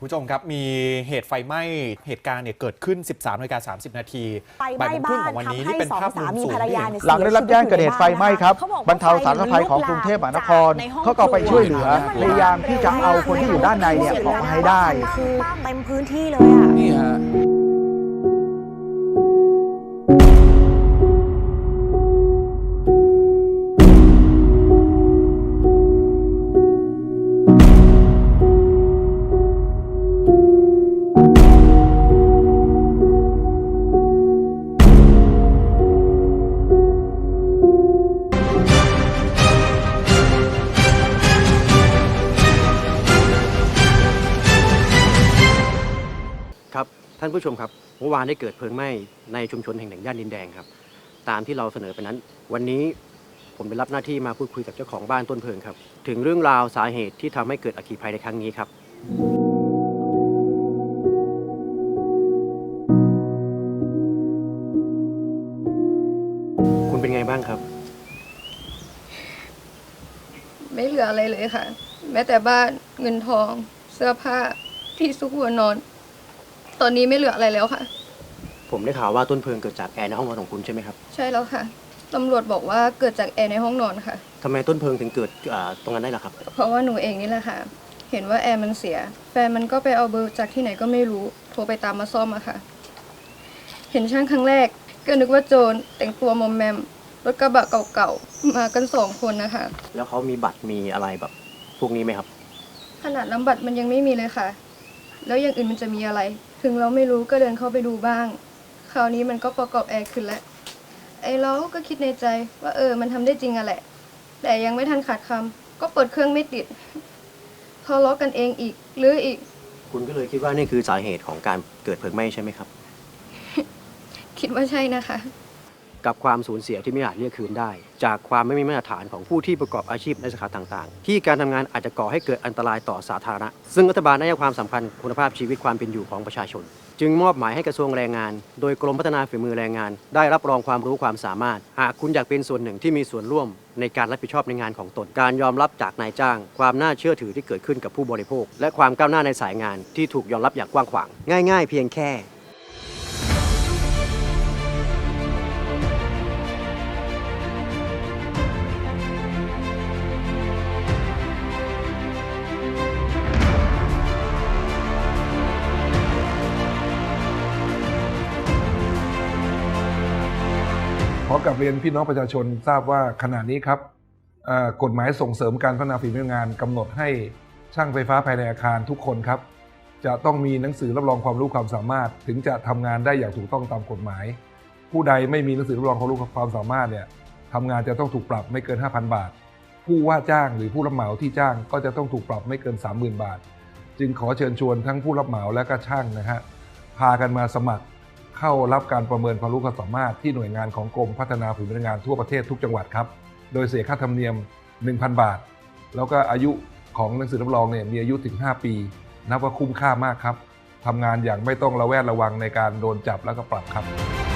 คุณผู้ชมครับ มีเหตุไฟไหม้เหตุการณ์เนี่ยเกิดขึ้น 13นาฬิกา30 นาทีไฟไหม้บ่ายโมงครึ่งบ้าขนองวันนี้ทำนี่ให้เป็นสองภาพมุสามมีสูงภรรยาที่เนี่ยหลังได้รับแจ้งเกิดเหตุไฟไหม้ครับเขาอกว่าบรรเทาสาธารณภัยของกรุงเทพมหานครในห้องเขาก็ไปช่วยเหลือครัวพยายามที่จะเอาคนที่อยู่ด้านในเนี่ยออกมาให้ได้คือเต็มพื้นที่เลยอะนี่ฮะ ท่านผู้ชมครับเมื่อวานได้เกิดเพลิงไหม้ในชุมชนแห่งหนึ่งย่านดินแดงครับ ตามที่เราเสนอไปนั้น วันนี้ผมได้รับหน้าที่มาพูดคุยกับเจ้าของบ้านต้นเพลิงครับ ถึงเรื่องราวสาเหตุที่ทำให้เกิดอัคคีภัยในครั้งนี้ครับ คุณเป็นไงบ้างครับ ไม่เหลืออะไรเลยค่ะ แม้แต่บ้านเงินทอง เสื้อผ้าที่ซุกหัวนอน ตอนนี้ไม่เหลืออะไรแล้วค่ะ ผมได้ข่าวว่าต้นเพลิงเกิดจากแอร์ในห้องนอนของคุณใช่ไหมครับใช่แล้วค่ะตำรวจบอกว่าเกิดจากแอร์ในห้องนอนค่ะ ทำไมต้นเพลิงถึงเกิดอ่าตรงนั้นได้ล่ะครับ เพราะว่าหนูเองนี่แหละค่ะ เห็นว่าแอร์มันเสีย แฟนมันก็ไปเอาเบอร์จากที่ไหนก็ไม่รู้ โทรไปตามมาซ่อมอะค่ะ เห็นช่างครั้งแรก ก็นึกว่าโจรแต่งตัวมอมแมม รถกระบะเก่าๆ มากันสองคนนะคะ แล้วเขามีบัตรมีอะไรแบบ พวกนี้ไหมครับ ขนาดน้ำบัตรมันยังไม่มีเลยค่ะ แล้วอย่างอื่นมันจะมีอะไร ถึงเราไม่รู้ก็เดินเข้าไปดูบ้าง คราวนี้มันก็ประกอบแอร์ขึ้นแล้ว ไอ้เราก็คิดในใจว่าเออ มันทำได้จริงอะแหละ แต่ยังไม่ทันขาดคำก็เปิดเครื่องไม่ติดทะเลาะกันเองอีกหรืออีก คุณก็เลยคิดว่านี่คือสาเหตุของการเกิดเพลิงไหม้ใช่ไหมครับ คิดว่าใช่นะคะ กับความสูญเสียที่ไม่อาจเรียกคืนได้ จากความไม่มีมาตรฐานของผู้ที่ประกอบอาชีพในสาขาต่างๆ ที่การทำงานอาจจะก่อให้เกิดอันตรายต่อสาธารณะ ซึ่งรัฐบาลได้ให้ความสำคัญคุณภาพชีวิตความเป็นอยู่ของประชาชน จึงมอบหมายให้กระทรวงแรงงาน โดยกรมพัฒนาฝีมือแรงงาน ได้รับรองความรู้ความสามารถ หากคุณอยากเป็นส่วนหนึ่งที่มีส่วนร่วม ในการรับผิดชอบในงานของตน การยอมรับจากนายจ้าง ความน่าเชื่อถือที่เกิดขึ้นกับผู้บริโภค และความก้าวหน้าในสายงานที่ถูกยอมรับอย่างกว้างขวาง ง่าย ๆ เพียงแค่ ขอกลับเรียนพี่น้องประชาชนทราบว่าขณะนี้ครับกฎหมายส่งเสริมการพัฒนาฝีมืองานกำหนดให้ช่างไฟฟ้าภายในอาคารทุกคนครับ จะต้องมีหนังสือรับรองความรู้ความสามารถ ถึงจะทำงานได้อย่างถูกต้องตามกฎหมาย ผู้ใดไม่มีหนังสือรับรองความรู้ความสามารถเนี่ยทำงานจะต้องถูกปรับไม่เกิน 5,000 บาท ผู้ว่าจ้างหรือผู้รับเหมาที่จ้างก็จะต้องถูกปรับไม่เกิน 30,000 บาท จึงขอเชิญชวนทั้งผู้รับเหมาและก็ช่างนะฮะพากันมาสมัคร เข้ารับการประเมินความรู้ความสามารถที่หน่วยงานของกรมพัฒนาฝีมือแรงงานทั่วประเทศทุกจังหวัดครับ โดยเสียค่าธรรมเนียม 1,000 บาท แล้วก็อายุของหนังสือรับรองเนี่ยมีอายุถึง 5 ปี นับว่าคุ้มค่ามากครับทำงานอย่างไม่ต้องระแวดระวังในการโดนจับแล้วก็ปรับครับ